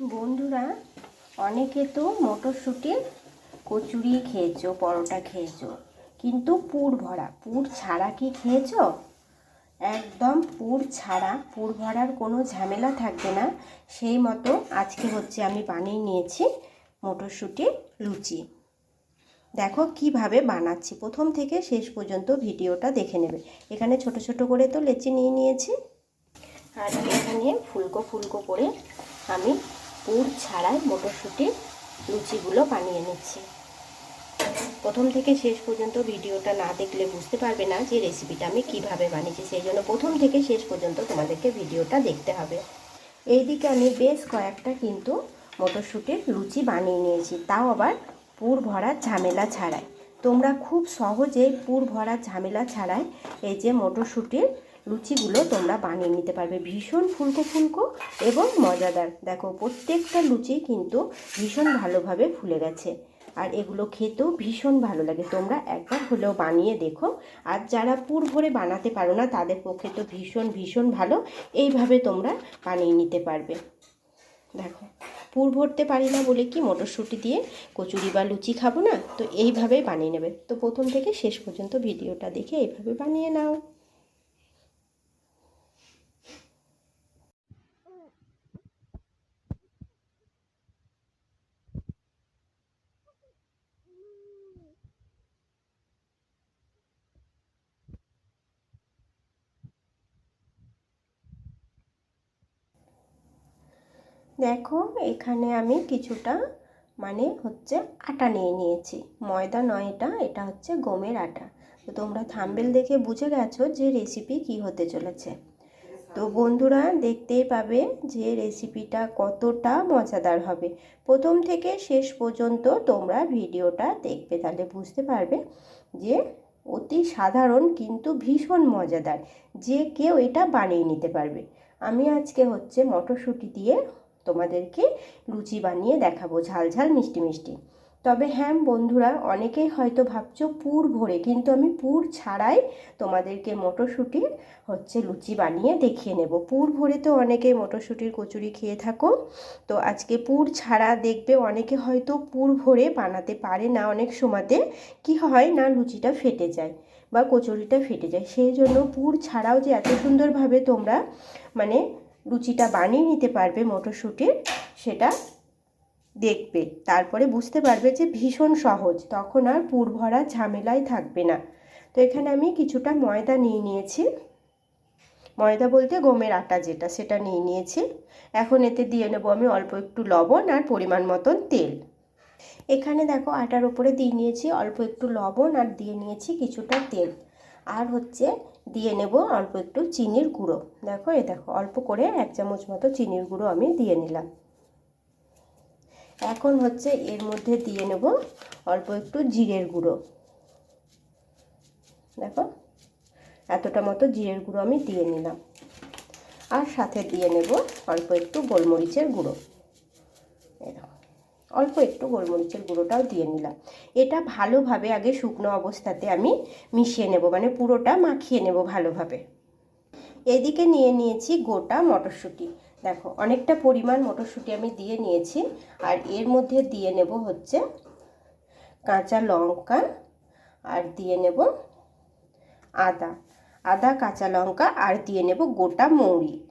বন্ধুরা, অনেকে তো মটরশুঁটির কচুরি খেয়েছো, পরোটা খেয়েছো, কিন্তু পুর ভরা। পুর ছাড়া কি খেয়েছো? একদম পুর ছাড়া। পুর ভরার কোনো ঝামেলা থাকবে না। সেই মতো আজকে হচ্ছে আমি বানিয়ে নিয়েছি মটরশুঁটির লুচি। দেখো কীভাবে বানাচ্ছি। প্রথম থেকে শেষ পর্যন্ত ভিডিওটা দেখে নেবে। এখানে ছোট ছোট করে তো লেচি নিয়ে নিয়েছি। আর এখানে ফুলকো ফুলকো করে আমি পুর ছাড়াই মটরশুঁটির লুচিগুলো বানিয়ে নিচ্ছি। প্রথম থেকে শেষ পর্যন্ত ভিডিওটা না দেখলে বুঝতে পারবে না যে রেসিপিটা আমি কীভাবে বানিয়েছি। সেই জন্য প্রথম থেকে শেষ পর্যন্ত তোমাদেরকে ভিডিওটা দেখতে হবে। এইদিকে আমি বেশ কয়েকটা কিন্তু মটরশুঁটির লুচি বানিয়ে নিয়েছি। তাও আবার পুর ভরা ঝামেলা ছাড়াই। তোমরা খুব সহজেই পুর ভরা ঝামেলা ছাড়াই এই যে মটরশুঁটির লুচিগুলো তোমরা বানিয়ে নিতে পারবে। ভীষণ ফুলকো ফুলকো এবং মজাদার। দেখো, প্রত্যেকটা লুচি কিন্তু ভীষণ ভালোভাবে ফুলে গেছে। আর এগুলো খেতেও ভীষণ ভালো লাগে। তোমরা একবার হলেও বানিয়ে দেখো। আর যারা পুর ভরে বানাতে পারো না, তাদের পক্ষে তো ভীষণ ভীষণ ভালো। এইভাবে তোমরা বানিয়ে নিতে পারবে। দেখো, পুর ভরতে পারি না বলে কি মটরশুঁটি দিয়ে কচুরি বা লুচি খাব না? তো এইভাবেই বানিয়ে নেবে। তো প্রথম থেকে শেষ পর্যন্ত ভিডিওটা দেখে এইভাবে বানিয়ে নাও। দেখো, এখানে আমি কিছুটা মানে হচ্ছে আটা নিয়ে নিয়েছি। ময়দা নয় এটা এটা হচ্ছে গমের আটা। তো তোমরা থাম্বেল দেখে বুঝে গেছো যে রেসিপি কি হতে চলেছে। তো বন্ধুরা, দেখতেই পাবে যে রেসিপিটা কতটা মজাদার হবে। প্রথম থেকে শেষ পর্যন্ত তোমরা ভিডিওটা দেখবে, তাহলে বুঝতে পারবে যে অতি সাধারণ কিন্তু ভীষণ মজাদার। যে কেউ এটা বানিয়ে নিতে পারবে। আমি আজকে হচ্ছে মটরশুঁটি দিয়ে তোমাদেরকে লুচি বানিয়ে দেখাবো, ঝাল ঝাল, মিষ্টি মিষ্টি। তবে হ্যাঁ বন্ধুরা, অনেকেই হয়তো ভাবছ পুর ভরে, কিন্তু আমি পুর ছাড়াই তোমাদেরকে মটরশুঁটির হচ্ছে লুচি বানিয়ে দেখিয়ে নেব। পুর ভরে তো অনেকে মটরশুঁটির কচুরি খেয়ে থাকো, তো আজকে পুর ছাড়া দেখবে অনেকে হয়তো পুর ভরে বানাতে পারে না অনেক সময়তে। কি হয় না লুচিটা ফেটে যায় বা কচুরিটা ফেটে যায়, সেই জন্য পুর ছাড়াও যে এত সুন্দরভাবে তোমরা মানে লুচিটা বানিয়ে নিতে পারবে মটরশুঁটির, সেটা দেখবে। তারপরে বুঝতে পারবে যে ভীষণ সহজ, তখন আর পুর ভরা ঝামেলাই থাকবে না। তো এখানে আমি কিছুটা ময়দা নিয়ে নিয়েছি। ময়দা বলতে গমের আটা যেটা, সেটা নিয়ে নিয়েছি। এখন এতে দিয়ে নেব আমি অল্প একটু লবণ আর পরিমাণ মতন তেল। এখানে দেখো আটার ওপরে দিয়ে নিয়েছি অল্প একটু লবণ আর দিয়ে নিয়েছি কিছুটা তেল। আর হচ্ছে দিয়ে নেব অল্প একটু চিনির গুঁড়ো। দেখো এ দেখো, অল্প করে এক চামচ মতো চিনির গুঁড়ো আমি দিয়ে নিলাম। এখন হচ্ছে এর মধ্যে দিয়ে নেব অল্প একটু জিরের গুঁড়ো। দেখো, এতটা মতো জিরের গুঁড়ো আমি দিয়ে নিলাম। আর সাথে দিয়ে নেব অল্প একটু গোলমরিচের গুঁড়ো। অল্প একটু গোলমরিচের গুঁড়োটাও দিয়ে নিলাম। এটা ভালোভাবে আগে শুকনো অবস্থাতে আমি মিশিয়ে নেব মানে পুরোটা মাখিয়ে নেব ভালোভাবে। এদিকে নিয়ে নিয়েছি গোটা মটরশুঁটি। দেখো, অনেকটা পরিমাণ মটরশুঁটি আমি দিয়ে নিয়েছি, আর এর মধ্যে দিয়ে নেব হচ্ছে কাঁচা লঙ্কা, আর দিয়ে নেব আদা। আদা, কাঁচা লঙ্কা, আর দিয়ে নেব গোটা মৌরি।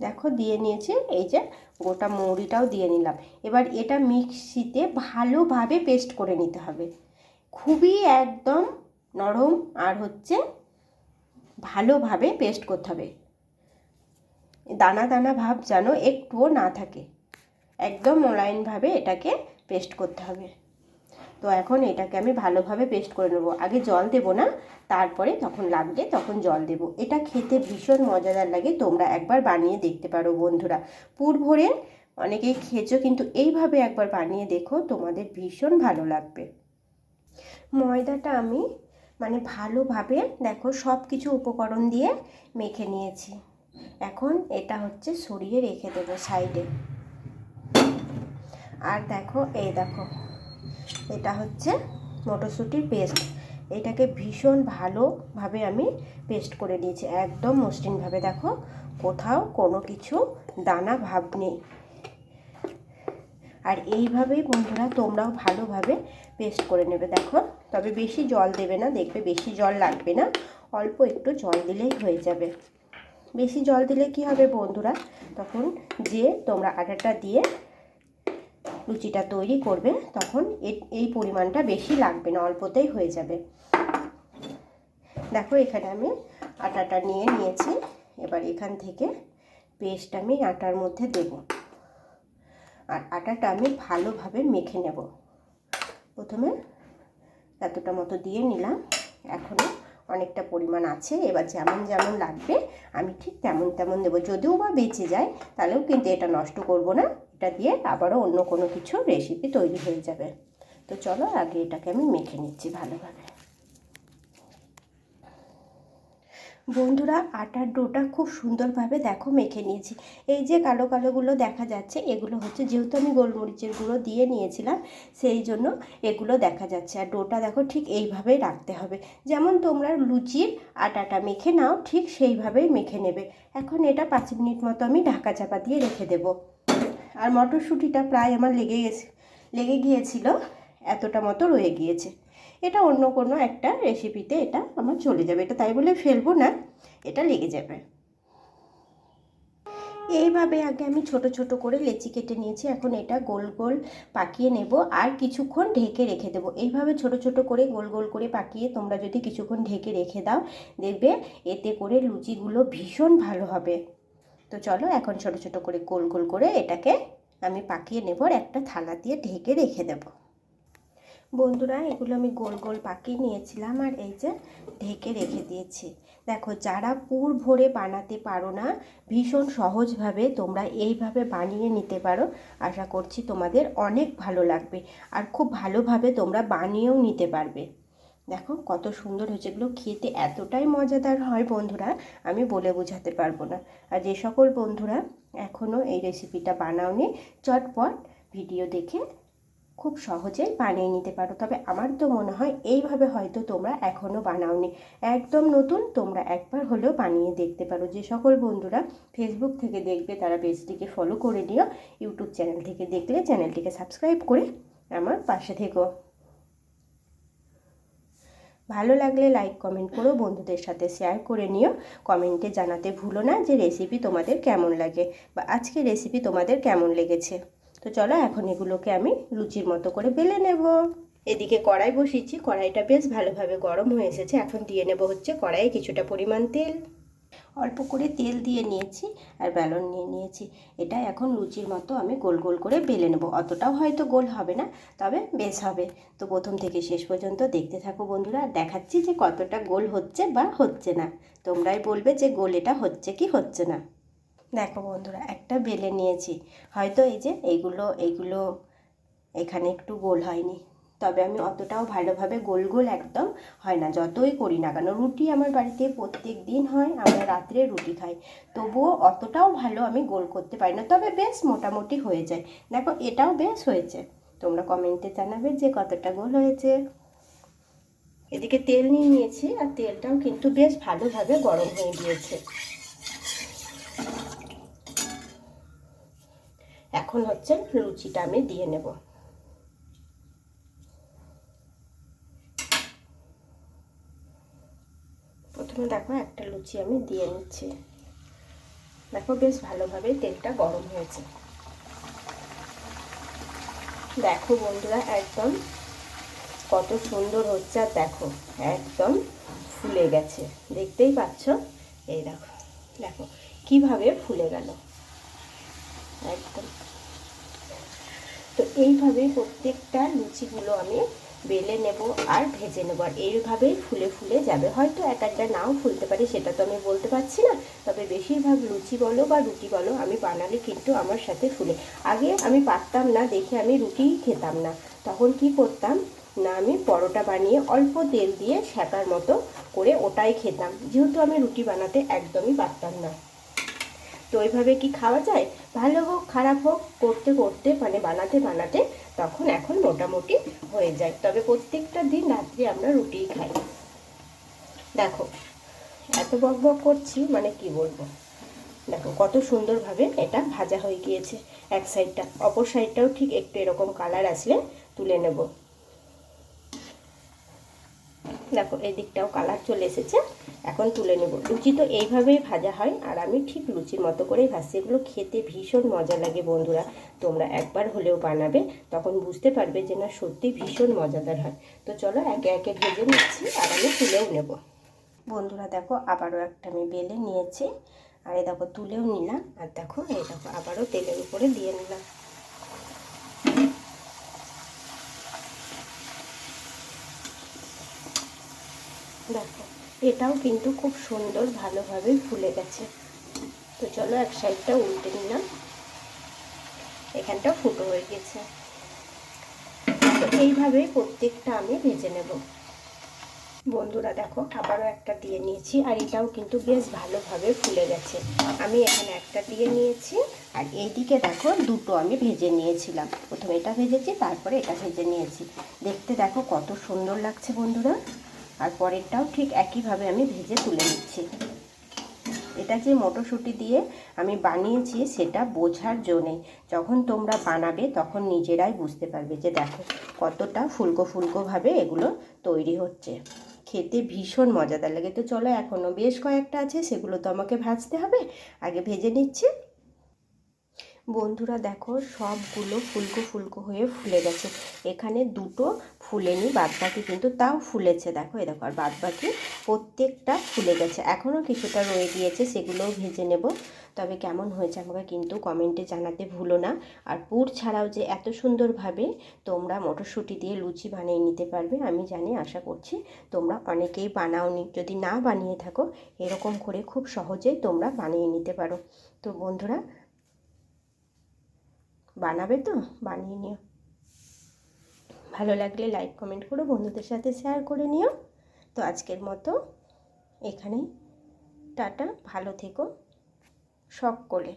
দেখো দিয়ে নিয়েছি, এই যে গোটা মৌরিটাও দিয়ে নিলাম। এবার এটা মিক্সিতে ভালোভাবে পেস্ট করে নিতে হবে। খুবই একদম নরম আর হচ্ছে ভালোভাবে পেস্ট করতে হবে। দানা দানা ভাব যেন একটুও না থাকে। একদম মোলায়েমভাবে এটাকে পেস্ট করতে হবে। তো এখন এটাকে আমি ভালোভাবে পেস্ট করে নেব। আগে জল দেব না, তারপরে তখন লাগবে তখন জল দেব। এটা খেতে ভীষণ মজাদার লাগে, তোমরা একবার বানিয়ে দেখতে পারো বন্ধুরা। পুর ভরে অনেকেই খেয়েছো, কিন্তু এইভাবে একবার বানিয়ে দেখো, তোমাদের ভীষণ ভালো লাগবে। ময়দাটা আমি মানে ভালোভাবে দেখো সব কিছু উপকরণ দিয়ে মেখে নিয়েছি। এখন এটা হচ্ছে সরিয়ে রেখে দেবো সাইডে। আর দেখো, এই দেখো। এটা হচ্ছে মটরশুঁটির পেস্ট। এটাকে ভীষণ ভালোভাবে আমি পেস্ট করে নিয়েছি, একদম মসৃণভাবে। দেখো, কোথাও কোনো কিছু দানা ভাব নেই। আর এইভাবেই বন্ধুরা তোমরাও ভালোভাবে পেস্ট করে নেবে। দেখো, তবে বেশি জল দেবে না, দেখবে বেশি জল লাগবে না, অল্প একটু জল দিলেই হয়ে যাবে। বেশি জল দিলে কি হবে বন্ধুরা? তখন যে তোমরা আটাটা দিয়ে লুচিটা তৈরি করবে, তখন এই পরিমাণটা বেশি লাগবে না, অল্পতেই হয়ে যাবে। দেখো এখানে আমি আটাটা নিয়ে নিয়েছি, এবার এখান থেকে পেস্ট আমি আটার মধ্যে দেব। আর আটাটা আমি ভালোভাবে মেখে নেব। প্রথমে এতটা মতো দিয়ে নিলাম এখনও অনেকটা পরিমাণ আছে, এবার যেমন যেমন লাগবে আমি ঠিক তেমন তেমন দেবো। যদিও বা বেঁচে যায়, তাহলেও কিন্তু এটা নষ্ট করব না। এটা দিয়ে আবারও অন্য কোনো কিছু রেসিপি তৈরি হয়ে যাবে। তো চলো আগে এটাকে আমি মেখে নিচ্ছি ভালোভাবে। বন্ধুরা, আটার ডোটা খুব সুন্দরভাবে দেখো মেখে নিয়েছি। এই যে কালো কালোগুলো দেখা যাচ্ছে, এগুলো হচ্ছে যেহেতু আমি গোলমরিচের গুঁড়ো দিয়ে নিয়েছিলাম, সেই জন্য এগুলো দেখা যাচ্ছে। আর ডোটা দেখো ঠিক এইভাবেই রাখতে হবে। যেমন তোমরা লুচির আটাটা মেখে নাও, ঠিক সেইভাবেই মেখে নেবে। এখন এটা পাঁচ মিনিট মতো আমি ঢাকা চাপা দিয়ে রেখে দেব। আর মটরশুঁটিটা প্রায় আমার লেগে গেছে, লেগে গিয়েছিল, এতটা মতো রয়ে গিয়েছে। এটা অন্য কোনো একটা রেসিপিতে এটা আমার চলে যাবে, এটা তাই বলে ফেলব না, এটা লেগে যাবে। এইভাবে আগে আমি ছোট ছোট করে লেচি কেটে নিয়েছি, এখন এটা গোল গোল পাকিয়ে নেব আর কিছুক্ষণ ঢেকে রেখে দেবো। এইভাবে ছোট ছোট করে গোল গোল করে পাকিয়ে তোমরা যদি কিছুক্ষণ ঢেকে রেখে দাও, দেখবে এতে করে লুচিগুলো ভীষণ ভালো হবে। তো চলো এখন ছোট ছোট করে গোল গোল করে এটাকে আমি পাকিয়ে নেব আর একটা থালা দিয়ে ঢেকে রেখে দেবো। বন্ধুরা, এগুলো আমি গোল গোল পাকিয়ে নিয়েছিলাম আর এই যে ঢেকে রেখে দিয়েছি। দেখো, যারা পুর ভরে বানাতে পারো না, ভীষণ সহজভাবে তোমরা এইভাবে বানিয়ে নিতে পারো। আশা করছি তোমাদের অনেক ভালো লাগবে আর খুব ভালোভাবে তোমরা বানিয়েও নিতে পারবে। দেখো কত সুন্দর হয়েছে। এগুলো খেতে এতটাই মজাদার হয় বন্ধুরা, আমি বলে বোঝাতে পারব না। আর যে সকল বন্ধুরা এখনও এই রেসিপিটা বানাওনি, চটপট ভিডিও দেখে খুব সহজেই বানিয়ে নিতে পারো। তবে আমার তো মনে হয় এইভাবে হয়তো তোমরা এখনও বানাওনি। একদম নতুন, তোমরা একবার হলেও বানিয়ে দেখতে পারো। যে সকল বন্ধুরা ফেসবুক থেকে দেখবে, তারা পেজটিকে ফলো করে নিও ইউটিউব চ্যানেল থেকে দেখলে চ্যানেলটিকে সাবস্ক্রাইব করে আমার পাশে থেকো। ভালো লাগলে লাইক কমেন্ট করো, বন্ধুদের সাথে শেয়ার করে নিও। কমেন্টে জানাতে ভুলো না যে রেসিপি তোমাদের কেমন লাগে বা আজকে রেসিপি তোমাদের কেমন লেগেছে। তো চলো এখন এগুলোকে আমি লুচির মতো করে বেলে নেব। এদিকে কড়াই বসিয়েছি, কড়াইটা বেশ ভালোভাবে গরম হয়ে এসেছে। এখন দিয়ে নেব হচ্ছে কড়াইয়ে কিছুটা পরিমাণ তেল। অল্প করে তেল দিয়ে নিয়েছি আর বেলন নিয়ে নিয়েছি। এটা এখন লুচির মতো আমি গোল গোল করে বেলে নেব। অতটাও হয়তো গোল হবে না, তবে বেশ হবে। তো প্রথম থেকে শেষ পর্যন্ত দেখতে থাকো বন্ধুরা আর দেখাচ্ছি যে কতটা গোল হচ্ছে বা হচ্ছে না। তোমরাই বলবে যে গোল এটা হচ্ছে কি হচ্ছে না। দেখো বন্ধুরা, একটা বেলে নিয়েছি। হয়তো এই যে এইগুলো এইগুলো এখানে একটু গোল হয়নি। তবে আমি অতটাও ভালোভাবে গোল গোল একদম হয় না, যতই করি না কেন। রুটি আমার বাড়িতে প্রত্যেক দিন হয়, আমরা রাত্রে রুটি খাই। তবুও অতটাও ভালো আমি গোল করতে পারি না, তবে বেশ মোটামুটি হয়ে যায়। দেখো, এটাও বেশ হয়েছে। তোমরা কমেন্টে জানাবে যে কতটা গোল হয়েছে। এদিকে তেল নিয়ে নিয়েছি, আর তেলটাও কিন্তু বেশ ভালোভাবে গরম হয়ে গিয়েছে। এখন হচ্ছে লুচিটা আমি দিয়ে নেব। প্রথমে দেখো একটা লুচি আমি দিয়ে নিচ্ছি। দেখো বেশ ভালোভাবে তেলটা গরম হয়েছে। দেখো বন্ধুরা একদম কত সুন্দর হচ্ছে আর দেখো, একদম ফুলে গেছে। দেখতেই পাচ্ছ? এই দেখো দেখো কীভাবে ফুলে গেল। একদম। তো এইভাবে প্রত্যেকটা লুচিগুলো আমি বেলে নেব আর ভেজে নেব। আর এইভাবেই ফুলে ফুলে যাবে। হয়তো এক একটা নাও ফুলতে পারে, সেটা তো আমি বলতে পারছি না। তবে বেশিরভাগ লুচি বলো বা রুটি বলো আমি বানালে কিন্তু আমার সাথে ফুলে। আগে আমি পারতাম না, দেখে আমি রুটিই খেতাম না। তখন কি করতাম? না, আমি পরোটা বানিয়ে অল্প তেল দিয়ে শ্যাকার মতো করে ওটাই খেতাম। যেহেতু আমি রুটি বানাতে একদমই পারতাম না। তো ওইভাবে কি খাওয়া যায়? ভালো হোক, খারাপ হোক, করতে করতে মানে বানাতে বানাতে তখন এখন মোটামুটি হয়ে যায়। তবে প্রত্যেকটা দিন রাত্রি আমরা রুটিই খাই। দেখো, এত বক বক করছি মানে কি বলব? দেখো, কত সুন্দরভাবে এটা ভাজা হয়ে গিয়েছে এক সাইডটা। অপর সাইডটাও ঠিক একটু এরকম কালার আসলে তুলে নেব। দেখো এই দিকটাও কালার চলে এসেছে। এখন তুলে নেব। লুচি তো এইভাবেই ভাজা হয় আর আমি ঠিক লুচির মতো করেই ভাজছি। এগুলো খেতে ভীষণ মজা লাগে বন্ধুরা। তোমরা একবার হলেও বানাবে, তখন বুঝতে পারবে যে না সত্যি ভীষণ মজাদার হয়। তো চলো একে একে ভেজে নিচ্ছি আর আমি তুলেও নেব। বন্ধুরা দেখো আবারও একটা আমি বেলে নিয়েছি। আর এই দেখো তুলেও নিলাম। আর দেখো এই দেখো আবারও তেলের উপরে দিয়ে নিলাম। দেখো এটাও কিন্তু খুব সুন্দর ভালোভাবে ফুলে গেছে। তো চলো এক সাইডটা উল্টে নিলাম। এখানটা ফুটো হয়ে গেছে। এইভাবে প্রত্যেকটা আমি ভেজে নেব। বন্ধুরা দেখো, আবারও একটা দিয়ে নিয়েছি আর এটাও কিন্তু বেশ ভালোভাবে ফুলে গেছে। আমি এখানে একটা দিয়ে নিয়েছি আর এইদিকে দেখো, দুটো আমি ভেজে নিয়েছিলাম। প্রথমে এটা ভেজেছি, তারপরে এটা ভেজে নিয়েছি। দেখতে দেখো কত সুন্দর লাগছে বন্ধুরা। আর পরেরটাও ঠিক একইভাবে আমি ভেজে তুলে নিচ্ছি। এটা যে মটরশুঁটি দিয়ে আমি বানিয়েছি সেটা বোঝার জন্যে। যখন তোমরা বানাবে তখন নিজেরাই বুঝতে পারবে যে দেখো কতটা ফুলকো ফুলকোভাবে এগুলো তৈরি হচ্ছে। খেতে ভীষণ মজাদার লাগে। তো চলো এখনও বেশ কয়েকটা আছে, সেগুলো তো আমাকে ভাজতে হবে। আগে ভেজে নিচ্ছি। বন্ধুরা দেখো, সবগুলো ফুলকো ফুলকো হয়ে ফুলে গেছে। এখানে দুটো ফুলেনি, বাদবাকি কিন্তু তাও ফুলেছে। দেখো এ দেখো, আর বাদবাকি প্রত্যেকটা ফুলে গেছে। এখনও কিছুটা রয়ে গিয়েছে, সেগুলোও ভেজে নেব। তবে কেমন হয়েছে আমাকে কিন্তু কমেন্টে জানাতে ভুলো না। আর পুর ছাড়াও যে এত সুন্দরভাবে তোমরা মটরশুঁটি দিয়ে লুচি বানিয়ে নিতে পারবে, আমি জানি, আশা করছি, তোমরা অনেকেই বানাওনি। যদি না বানিয়ে থাকো, এরকম করে খুব সহজেই তোমরা বানিয়ে নিতে পারো। তো বন্ধুরা বানাবে তো? বানিয়ে নিও। ভালো লাগলে লাইক কমেন্ট করো বন্ধুদের সাথে শেয়ার করে নিও। তো আজকের মতো এখানেই। টাটা, ভালো থেকো শখ করে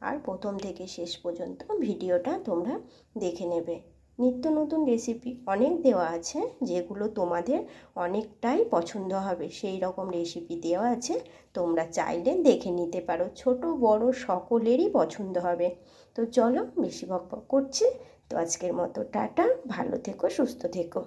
আর প্রথম থেকে শেষ পর্যন্ত ভিডিওটা তোমরা দেখে নেবে। নিত্য নতুন রেসিপি অনেক দেওয়া আছে, যেগুলো তোমাদের অনেকটাই পছন্দ হবে। সেই রকম রেসিপি দেওয়া আছে, তোমরা চাইলে দেখে নিতে পারো। ছোট, বড় সকলেরই পছন্দ হবে। তো চলো বেশি বক বক করছি। তো আজকের মতো টাটা ভালো থেকো সুস্থ থেকো।